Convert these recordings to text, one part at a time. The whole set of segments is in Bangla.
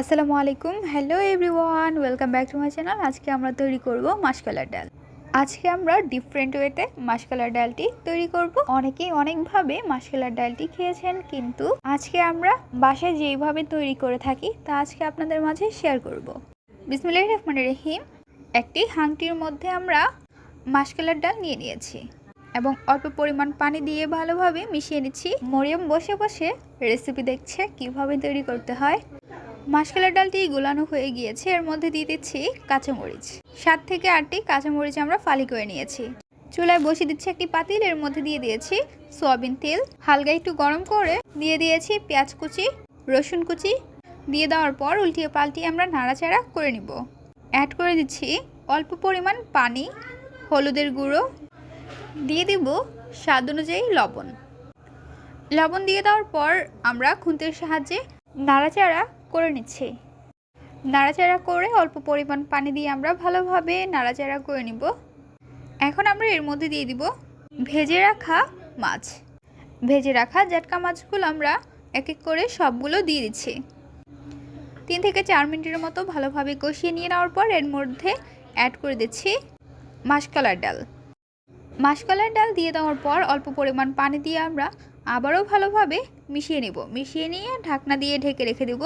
আসসালামু আলাইকুম। Hello everyone welcome back to my channel আজকে আমরা তৈরি করব মাসকালার ডাল। আজকে আমরা ডিফারেন্ট ওয়েতে মাসকালার ডালটি তৈরি করব। অনেকেই অনেকভাবে মাসকালার ডালটি খেয়েছেন, কিন্তু আজকে আমরা বাসায় যেইভাবে তৈরি করে থাকি, তা আজকে আপনাদের মাঝে শেয়ার করব। বিসমিল্লাহির রহমানির রহিম। একটি হাংটির মধ্যে আমরা মাসকালার ডাল নিয়ে নিয়েছি এবং অল্প পরিমাণ পানি দিয়ে ভালোভাবে মিশিয়ে নিচ্ছি। মরিয়ম বসে বসে রেসিপি দেখছে কীভাবে তৈরি করতে হয়। মাসকালার ডালটি গোলানো হয়ে গিয়েছে। এর মধ্যে দিয়ে দিচ্ছি কাঁচামরিচ। সাত থেকে আটটি কাঁচামরিচ আমরা ফালি করে নিয়েছি। চুলায় বসিয়ে দিচ্ছি একটি পাতিল। এর মধ্যে দিয়ে দিয়েছি সয়াবিন তেল। হালকা একটু গরম করে দিয়ে দিয়েছি পেঁয়াজ কুচি, রসুন কুচি। দিয়ে দেওয়ার পর উল্টিয়ে পাল্টিয়ে আমরা নাড়াচাড়া করে নিব। অ্যাড করে দিচ্ছি অল্প পরিমাণ পানি, হলুদের গুঁড়ো। দিয়ে দিব স্বাদ অনুযায়ী লবণ। লবণ দিয়ে দেওয়ার পর আমরা খুন্তির সাহায্যে নাড়াচাড়া করে নিচ্ছি। নাড়াচাড়া করে অল্প পরিমাণ পানি দিয়ে আমরা ভালোভাবে নাড়াচাড়া করে নিব। এখন আমরা এর মধ্যে দিয়ে দিব ভেজে রাখা মাছ। ভেজে রাখা জাটকা মাছগুলো আমরা এক এক করে সবগুলো দিয়ে দিচ্ছি। তিন থেকে চার মিনিটের মতো ভালোভাবে কষিয়ে নিয়ে নেওয়ার পর এর মধ্যে অ্যাড করে দিচ্ছি মাসকলার ডাল। মাসকলার ডাল দিয়ে দেওয়ার পর অল্প পরিমাণ পানি দিয়ে আমরা আবারও ভালোভাবে মিশিয়ে নেব। মিশিয়ে নিয়ে ঢাকনা দিয়ে ঢেকে রেখে দেব।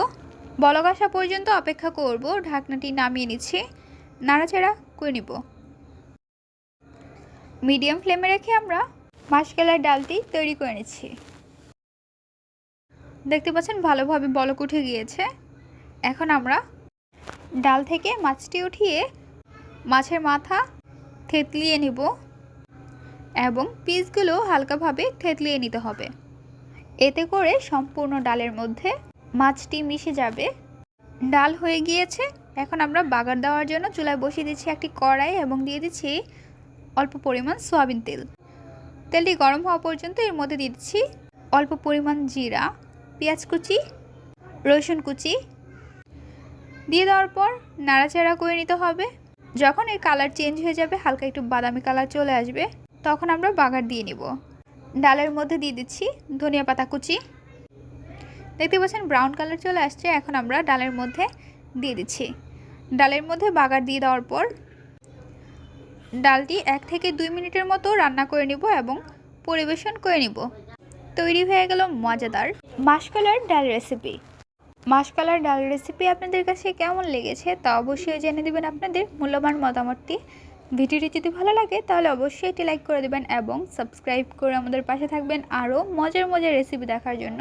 বলক আসা পর্যন্ত অপেক্ষা করব। ঢাকনাটি নামিয়ে নিচ্ছি। নাড়াচাড়া করে নিব। মিডিয়াম ফ্লেমে রেখে আমরা মাসকালার ডালটি তৈরি করে নিচ্ছি। দেখতে পাচ্ছেন ভালোভাবে বলক উঠে গিয়েছে। এখন আমরা ডাল থেকে মাছটি উঠিয়ে মাছের মাথা থেতলিয়ে নেব এবং পিসগুলো হালকাভাবে থেতলিয়ে নিতে হবে। এতে করে সম্পূর্ণ ডালের মধ্যে মাছটি মিশে যাবে। ডাল হয়ে গিয়েছে। এখন আমরা বাগার দেওয়ার জন্য চুলায় বসিয়ে দিচ্ছি একটি কড়াই এবং দিয়ে দিচ্ছি অল্প পরিমাণ সয়াবিন তেল। তেলটি গরম হওয়া পর্যন্ত এর মধ্যে দিয়ে দিচ্ছি অল্প পরিমাণ জিরা, পেঁয়াজ কুচি, রসুন কুচি। দিয়ে দেওয়ার পর নাড়াচাড়া করে নিতে হবে। যখন এর কালার চেঞ্জ হয়ে যাবে, হালকা একটু বাদামি কালার চলে আসবে, তখন আমরা বাগার দিয়ে নিব। ডালের মধ্যে দিয়ে দিচ্ছি ধনিয়া পাতা কুচি। দেখতে পাচ্ছেন ব্রাউন কালার চলে আসছে, এখন আমরা ডালের মধ্যে দিয়ে দিচ্ছি। ডালের মধ্যে বাগার দিয়ে দেওয়ার পর ডালটি এক থেকে দুই মিনিটের মতো রান্না করে নিব এবং পরিবেশন করে নিব। তৈরি হয়ে গেল মজাদার মাসকালার ডাল রেসিপি মাসকালার ডাল রেসিপি আপনাদের কাছে কেমন লেগেছে তা অবশ্যই জেনে দেবেন আপনাদের মূল্যবান মতামতটি। ভিডিওটি যদি ভালো লাগে তাহলে অবশ্যই এটি লাইক করে দেবেন এবং সাবস্ক্রাইব করে আমাদের পাশে থাকবেন আরও মজার মজার রেসিপি দেখার জন্য।